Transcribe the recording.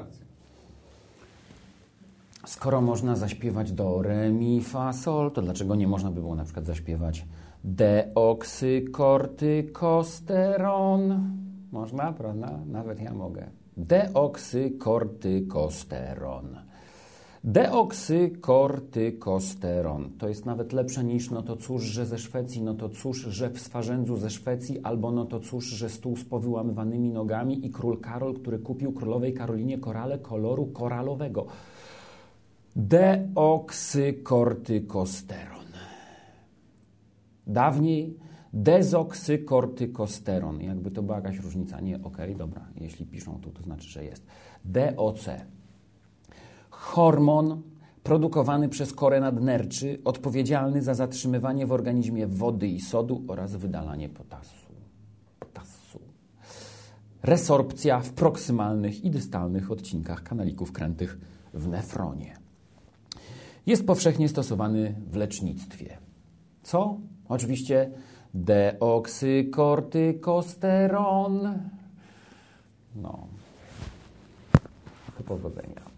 Akcja. Skoro można zaśpiewać do re, mi, fa, sol, to dlaczego nie można by było na przykład zaśpiewać deoksykortykosteron? Można, prawda? Nawet ja mogę. Deoksykortykosteron. Deoksykortykosteron to jest nawet lepsze niż no to cóż, że ze Szwecji, no to cóż, że w Swarzędzu ze Szwecji, albo no to cóż, że stół z powyłamywanymi nogami i król Karol, który kupił królowej Karolinie korale koloru koralowego. Deoksykortykosteron. Dawniej dezoksykortykosteron. Jakby to była jakaś różnica. Nie, okej, dobra. Jeśli piszą tu, to znaczy, że jest. DOC. Hormon produkowany przez korę nadnerczy, odpowiedzialny za zatrzymywanie w organizmie wody i sodu oraz wydalanie potasu. potasu. Resorpcja w proksymalnych i dystalnych odcinkach kanalików krętych w nefronie. Jest powszechnie stosowany w lecznictwie. Co? Oczywiście deoksykortykosteron. No. Do powodzenia.